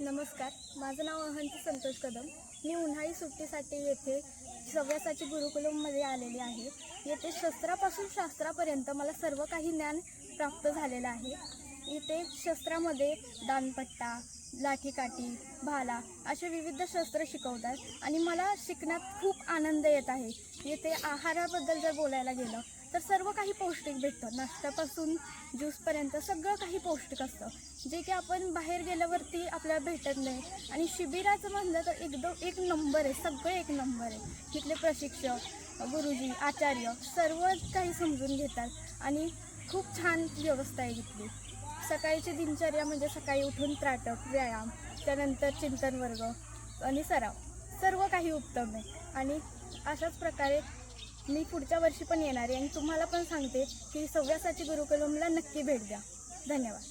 नमस्कार. माझं नाव अहंती संतोष कदम. मी उन्हाळी सुट्टीसाठी येथे सव्यासाची गुरुकुलममध्ये आलेली आहे. येथे शस्त्रापासून शास्त्रापर्यंत मला सर्व काही ज्ञान प्राप्त झालेलं आहे. इथे शस्त्रामध्ये दानपट्टा लाठीकाठी भाला असे विविध शस्त्र शिकवतात आणि मला शिकण्यात खूप आनंद येत आहे. येथे आहाराबद्दल जर बोलायला गेलं तर सर्व काही पौष्टिक भेटतं. नाश्त्यापासून ज्यूसपर्यंत सगळं काही पौष्टिक असतं. जे की आपण बाहेर गेल्यावरती आपल्याला भेटत नाही. आणि शिबिराचं म्हणलं तर एकदम एक नंबर आहे. सगळं एक नंबर आहे. तिथले प्रशिक्षक गुरुजी आचार्य सर्व काही समजून घेतात. आणि खूप छान व्यवस्था आहे तिथली. सकाळची दिनचर्या म्हणजे सकाळी उठून त्राटक व्यायाम त्यानंतर चिंतन वर्ग आणि सराव. सर्व काही उत्तम आहे. आणि अशाच प्रकारे मी पुढच्या वर्षी पण येणार आहे आणि तुम्हाला पण सांगते की सव्यासाची गुरुकुलमला नक्की भेट द्या. धन्यवाद.